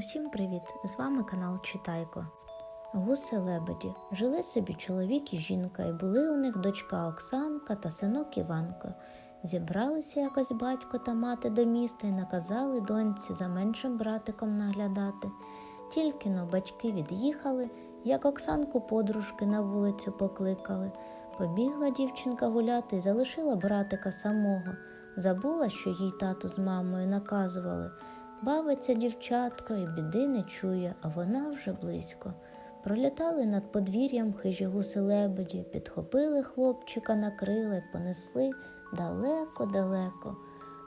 Усім привіт! З вами канал Читайко. Гуси лебеді. Жили собі чоловік і жінка, і були у них дочка Оксанка та синок Іванко. Зібралися якось батько та мати до міста і наказали доньці за меншим братиком наглядати. Тільки но батьки від'їхали, як Оксанку подружки на вулицю покликали. Побігла дівчинка гуляти і залишила братика самого. Забула, що їй тато з мамою наказували. Бавиться дівчатко і біди не чує, а вона вже близько. Пролітали над подвір'ям хижі гуси лебеді, підхопили хлопчика на крила й понесли далеко-далеко.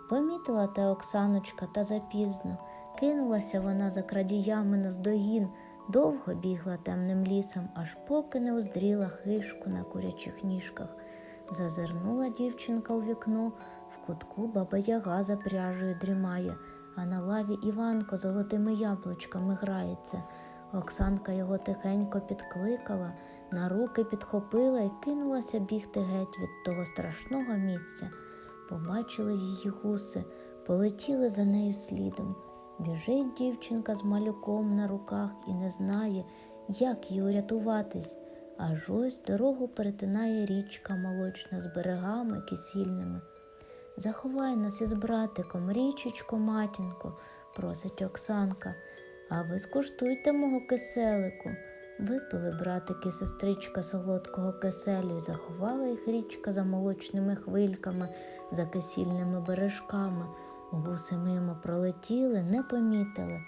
Помітила те Оксаночка та запізно. Кинулася вона за крадіями наздогін, довго бігла темним лісом, аж поки не уздріла хишку на курячих ніжках. Зазирнула дівчинка у вікно, в кутку баба яга за пряжею дрімає, а на лаві Іванко золотими яблучками грається. Оксанка його тихенько підкликала, на руки підхопила і кинулася бігти геть від того страшного місця. Побачили її гуси, полетіли за нею слідом. Біжить дівчинка з малюком на руках і не знає, як їй урятуватись. Аж ось дорогу перетинає річка молочна з берегами кисільними. Заховай нас із братиком, річечко, матінко, просить Оксанка. А ви скуштуйте мого киселику. Випили братик і сестричка солодкого киселю і заховала їх річка за молочними хвильками, за кисільними бережками. Гуси мимо пролетіли, не помітили.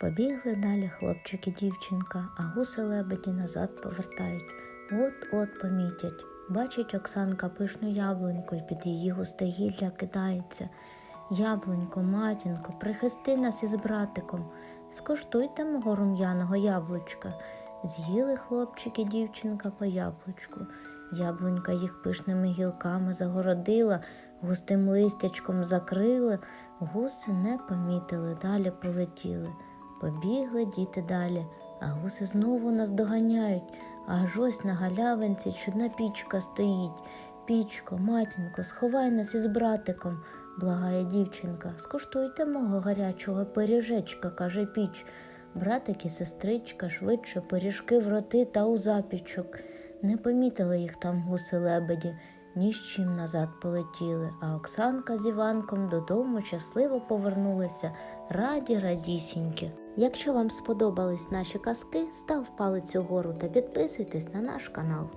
Побігли далі хлопчик і дівчинка, а гуси лебеді назад повертають. От-от помітять. Бачить Оксанка пишну яблуньку і під її густе гілля кидається. Яблунько, матінко, прихисти нас із братиком, скуштуйте мого рум'яного яблучка. З'їли хлопчик і дівчинка по яблучку. Яблунька їх пишними гілками загородила, густим листячком закрила, гуси не помітили, далі полетіли. Побігли діти далі, а гуси знову нас доганяють. Аж ось на галявинці чудна пічка стоїть. Пічко, матінко, сховай нас із братиком, благає дівчинка. Скуштуйте мого гарячого пиріжечка, каже піч. Братик і сестричка швидше пиріжки в роти та у запічок. Не помітили їх там гуси лебеді, ні з чим назад полетіли, а Оксанка з Іванком додому щасливо повернулися, раді радісінькі. Якщо вам сподобались наші казки, став палець угору та підписуйтесь на наш канал.